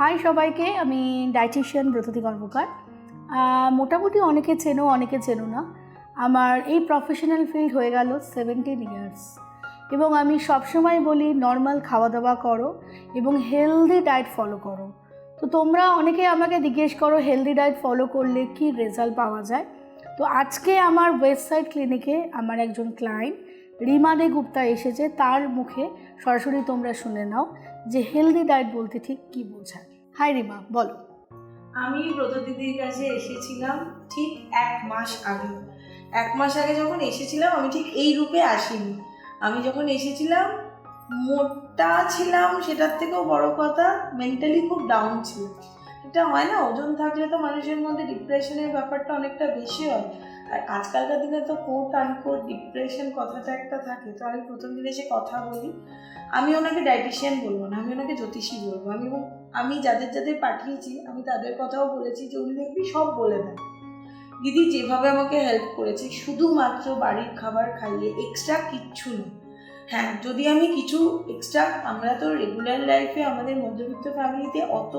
High সবাইকে। আমি dietician Bratati কর্মকার মোটামুটি অনেকে চেনো অনেকে চেনো না। আমার এই প্রফেশনাল ফিল্ড হয়ে গেল সেভেন্টিন ইয়ার্স এবং আমি সবসময় বলি নর্মাল খাওয়া দাওয়া করো এবং হেলদি ডায়েট ফলো করো। তো তোমরা অনেকে আমাকে জিজ্ঞেস করো হেলদি ডায়েট ফলো করলে কি রেজাল্ট পাওয়া যায়? তো আজকে আমার ওয়েবসাইট ক্লিনিকে আমার একজন ক্লায়েন্ট রিমা দে গুপ্তা এসেছে। তার মুখে সরাসরি তোমরা শুনে নাও যে হেলদি ডায়েট বলতে ঠিক কি বোঝায়। হাই রিমা, বলো। আমি ব্রত দিদির কাছে এসেছিলাম ঠিক এক মাস আগে। এক মাস আগে যখন এসেছিলাম, আমি ঠিক এই রূপে আসিনি। আমি যখন এসেছিলাম, মোটা ছিলাম, সেটার থেকেও বড় কথা মেন্টালি খুব ডাউন ছিল এটা হয় না, ওজন থাকলে তো মানুষের মধ্যে ডিপ্রেশনের ব্যাপারটা অনেকটা বেশি হয়। আর আজকালকার দিনে তো কোট আনকোট ডিপ্রেশন কথাটা একটা থাকে, তো আমি প্রথম দিনে সে কথা বলি, আমি ওনাকে ডায়েটিশিয়ান বলব না, আমি ওনাকে জ্যোতিষী বলব। আমি এবং আমি যাদের যাদের পাঠিয়েছি, আমি তাদের কথাও বলেছি যে উনি দেখবি সব বলে দেন। দিদি যেভাবে আমাকে হেল্প করেছে, শুধুমাত্র বাড়ির খাবার খাইয়ে এক্সট্রা কিচ্ছু নেই হ্যাঁ যদি আমি কিছু এক্সট্রা আমরা তো রেগুলার লাইফে আমাদের মধ্যবিত্ত ফ্যামিলিতে অত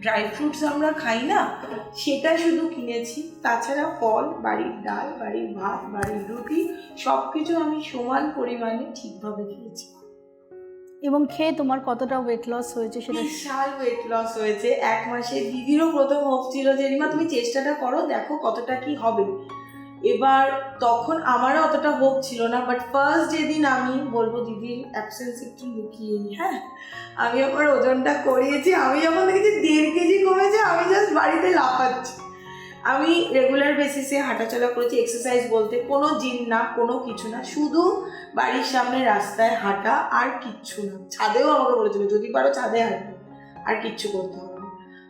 ড্রাই ফ্রুটস আমরা খাই না সেটা শুধু কিনেছি। তাছাড়া ফল বাড়ির ডাল বাড়ির ভাত বাড়ির রুটি সব কিছু আমি সমান পরিমাণে ঠিকভাবে খেয়েছি। এবং খেয়ে তোমার কতটা ওয়েট লস হয়েছে সেটা বিশাল ওয়েট লস হয়েছে। এক মাসে দিদিরও প্রথম হোপ ছিল যে রিমা তুমি চেষ্টাটা করো দেখো কতটা কি হবে। এবার তখন আমারও অতটা হোপ ছিল না বাট ফার্স্ট যেদিন আমি বলব দিদির অ্যাবসেন্স একটু লুকিয়ে নিই, হ্যাঁ আমি আমার ওজনটা করিয়েছি আমি যখন দেখেছি দেড় কেজি কমেছে আমি জাস্ট বাড়িতে লাফাচ্ছি। আমি রেগুলার বেসিসে হাঁটাচলা করেছি এক্সারসাইজ বলতে কোনো জিম না কোনো কিছু না শুধু বাড়ির সামনে রাস্তায় হাঁটা আর কিচ্ছু না। ছাদেও আমাকে বলেছিল যদি পারো ছাদে হাঁটবে আর কিচ্ছু করতে হবে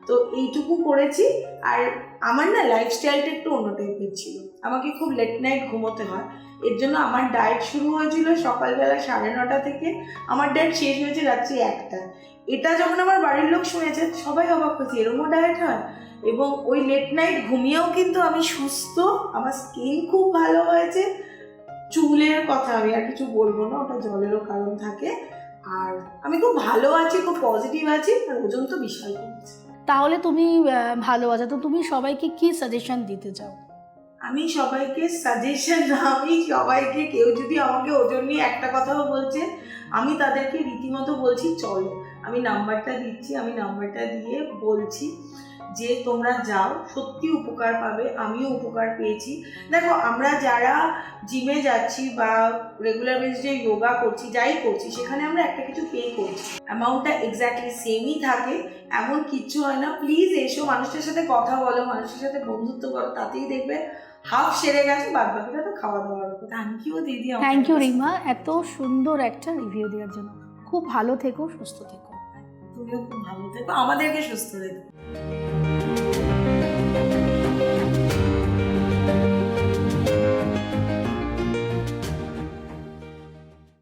তো এইটুকু করেছি আর আমার না লাইফস্টাইলটা একটু অন্য টাইপের ছিল। আমাকে খুব লেট নাইট ঘুমোতে হয়। এর জন্য আমার ডায়েট শুরু হয়েছিল সকালবেলা সাড়ে নটা থেকে। আমার ডায়েট শেষ হয়েছে রাত্রি একটা। এটা যখন আমার বাড়ির লোক শুনেছে, সবাই অবাক হয়েছে, এরমও ডায়েট হয়? এবং ওই লেট নাইট ঘুমিয়েও কিন্তু আমি সুস্থ, আমার স্কিন খুব ভালো হয়েছে। চুলের কথা আমি আর কিছু বলব না, ওটা জলেরও কারণ থাকে। আর আমি খুব ভালো আছি, খুব পজিটিভ আছি, আর ওজন তো বিশাল কমছে। তাহলে তুমি ভালো আছো। তো তুমি সবাইকে কি সাজেশন দিতে চাও? আমি সবাইকে সাজেশন আমি সবাইকে, কেউ যদি আমাকে ওজন নিয়ে একটা কথাও বলছে, আমি তাদেরকে রীতিমতো বলছি, চলো, আমি নাম্বারটা দিচ্ছি, আমি নাম্বারটা দিয়ে বলছি যে তোমরা যাও, সত্যি উপকার পাবে, আমিও উপকার পেয়েছি। দেখো, আমরা যারা জিমে যাচ্ছি বা রেগুলার বেসিসে যোগা করছি, যাই করছি, সেখানে আমরা একটা কিছু পে করছি। অ্যামাউন্টটা এক্স্যাক্টলি সেমই থাকে, এমন কিচ্ছু হয় না। প্লিজ এসো মানুষের সাথে কথা বলো মানুষের সাথে বন্ধুত্ব করো, তাতেই দেখবে হাফ সেরে গেছে বাদ বাকিটা তো খাওয়া দাওয়ার উপর। থ্যাংক ইউ দিদি থ্যাংক ইউ রিমা। এত সুন্দর একটা রিভিউ দেওয়ার জন্য। খুব ভালো থেকো সুস্থ থেকো। তুমিও খুব ভালো থেকো আমাদেরকে সুস্থ রেখো।